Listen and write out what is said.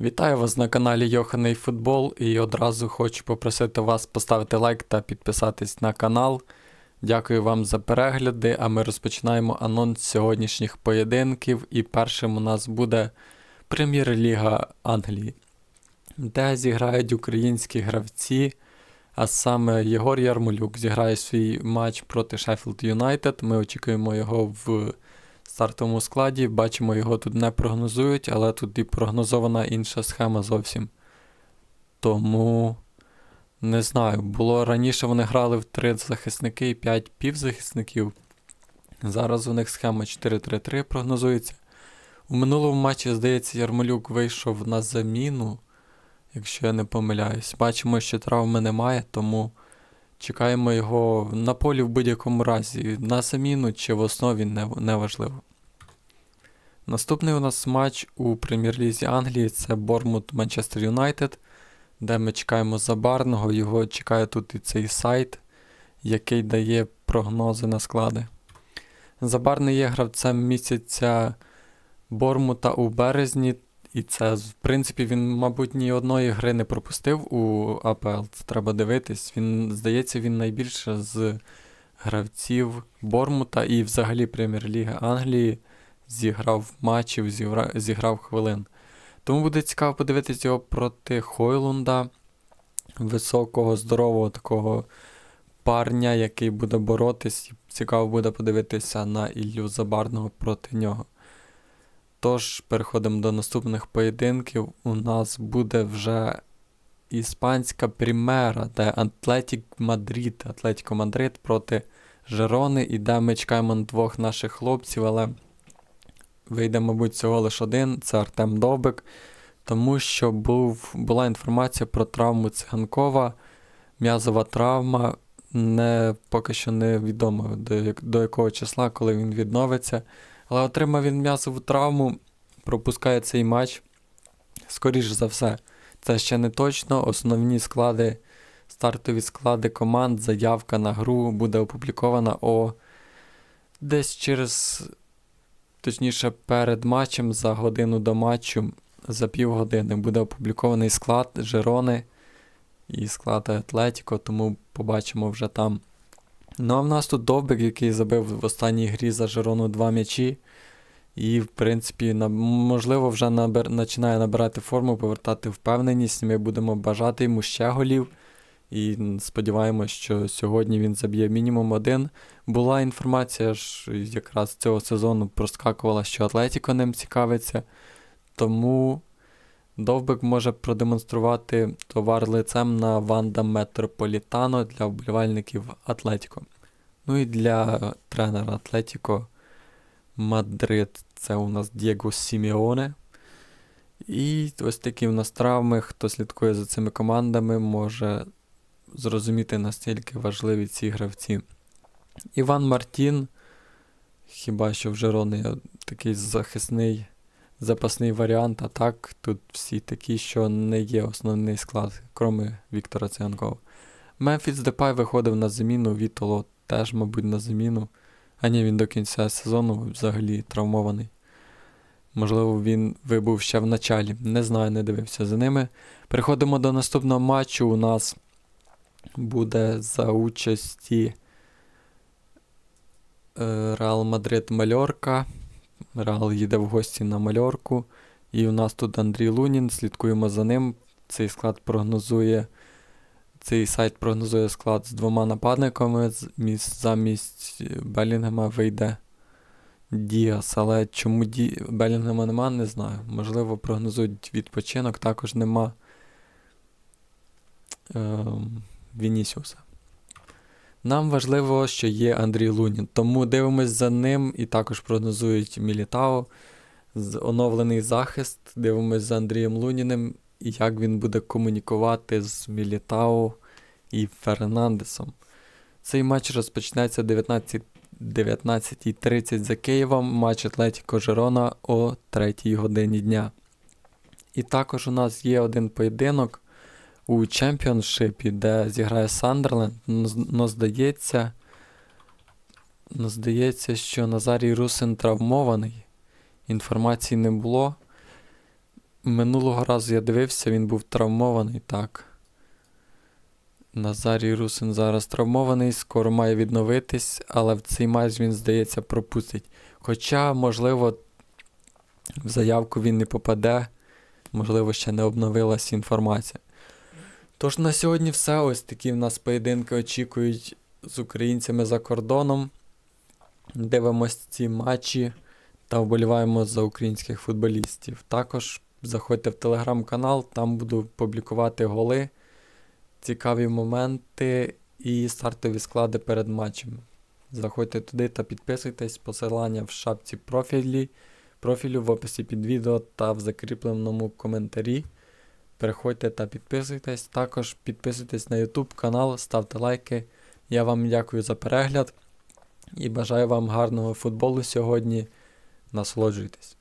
Вітаю вас на каналі Йоханий Футбол і одразу хочу попросити вас поставити лайк та підписатись на канал. Дякую вам за перегляди, а ми розпочинаємо анонс сьогоднішніх поєдинків. І першим у нас буде Прем'єр-ліга Англії, де зіграють українські гравці, а саме Єгор Ярмолюк зіграє свій матч проти Шеффілд Юнайтед. Ми очікуємо його в стартовому складі. Бачимо, його тут не прогнозують, але тут і прогнозована інша схема зовсім. Тому не знаю. Було раніше вони грали в 3 захисники і 5 півзахисників. Зараз у них схема 4-3-3 прогнозується. У минулому матчі, здається, Ярмолюк вийшов на заміну, якщо я не помиляюсь. Бачимо, що травми немає, тому чекаємо його на полі в будь-якому разі. На заміну чи в основі не, не. Наступний у нас матч у прем'єр-лізі Англії це Бормут Манчестер Юнайтед, де ми чекаємо Забарного. Його чекає тут і цей сайт, який дає прогнози на склади. Забарний є гравцем місяця Бормута у березні, і це, в принципі, він, мабуть, ні одної гри не пропустив у АПЛ. Це треба дивитись. Він, здається, він найбільше з гравців Бормута і взагалі Прем'єр-ліги Англії зіграв матчів, зіграв, зіграв хвилин. Тому буде цікаво подивитися його проти Хойлунда, високого, здорового такого парня, який буде боротись. Цікаво буде подивитися на Іллю Забарного проти нього. Тож, переходимо до наступних поєдинків. У нас буде вже іспанська примера, де Атлетік Мадрид, Атлетіко Мадрид проти Жерони, і де ми чекаємо на двох наших хлопців, але вийде, мабуть, всього лише один це Артем Довбик, тому що був, була інформація про травму циганкова, м'язова травма. Не, Поки що не відомо до, до якого числа, коли він відновиться. Але отримав він м'язову травму, пропускає цей матч. Скоріше за все, це ще не точно. Основні склади, стартові склади команд, заявка на гру буде опублікована о десь через, точніше, перед матчем за годину до матчу, за півгодини буде опублікований склад Жерони і склад Атлетіко, тому побачимо вже там. Ну, а в нас тут Довбик, який забив в останній грі за Жерону два м'ячі. І, в принципі, на, можливо, вже набер, починає набирати форму, повертати впевненість. Ми будемо бажати йому ще голів. І сподіваємось, що сьогодні він заб'є мінімум один. Була інформація ж якраз цього сезону проскакувала, що Атлетіко ним цікавиться. Тому Довбик може продемонструвати товар лицем на Ванда Метрополітано для вболівальників Атлетіко. Ну і для тренера Атлетіко Мадрид це у нас Дієго Сіміоне. І ось такі у нас травми, хто слідкує за цими командами, може зрозуміти, настільки важливі ці гравці. Іван Мартін, хіба що в Жерони такий захисний запасний варіант, а так тут всі такі, що не є основний склад, кроме Віктора Циганкова. Мемфіс Депай виходив на заміну, Вітоло теж, мабуть, на заміну. А ні, він до кінця сезону взагалі травмований. Можливо, він вибув ще в началі. Не знаю, не дивився за ними. Переходимо до наступного матчу. У нас буде за участі е, Реал Мадрид Мальорка. Реал їде в гості на Мальорку. І у нас тут Андрій Лунін. Слідкуємо за ним. Цей склад прогнозує. Цей сайт прогнозує склад з двома нападниками. Замість Белінгема вийде Діас. Але чому Ді... Белінгема нема, не знаю. Можливо, прогнозують відпочинок, також нема е... Вінісіуса. Нам важливо, що є Андрій Лунін. Тому дивимось за ним і також прогнозують Мілітао. Оновлений захист. Дивимось за Андрієм Луніним і як він буде комунікувати з Мілітао і Фернандесом. Цей матч розпочнеться 19.30 19 за Києвом, матч Атлетіко Жерона о 3 годині дня. І також у нас є один поєдинок у чемпіоншипі, де зіграє Сандерленд, но здається, но здається, що Назарій Русин травмований. Інформації не було. Минулого разу я дивився, він був травмований, так. Назарій Русин зараз травмований, скоро має відновитись, але в цей матч він, здається, пропустить. Хоча, можливо, в заявку він не попаде, можливо, ще не обновилась інформація. Тож на сьогодні все. Ось такі в нас поєдинки очікують з українцями за кордоном. Дивимось ці матчі та вболіваємо за українських футболістів. Також заходьте в телеграм-канал, там буду публікувати голи, цікаві моменти і стартові склади перед матчем. Заходьте туди та підписуйтесь. Посилання в шапці профілі, профілю в описі під відео та в закріпленому коментарі. Переходьте та підписуйтесь. Також підписуйтесь на YouTube канал, ставте лайки. Я вам дякую за перегляд і бажаю вам гарного футболу сьогодні. Насолоджуйтесь.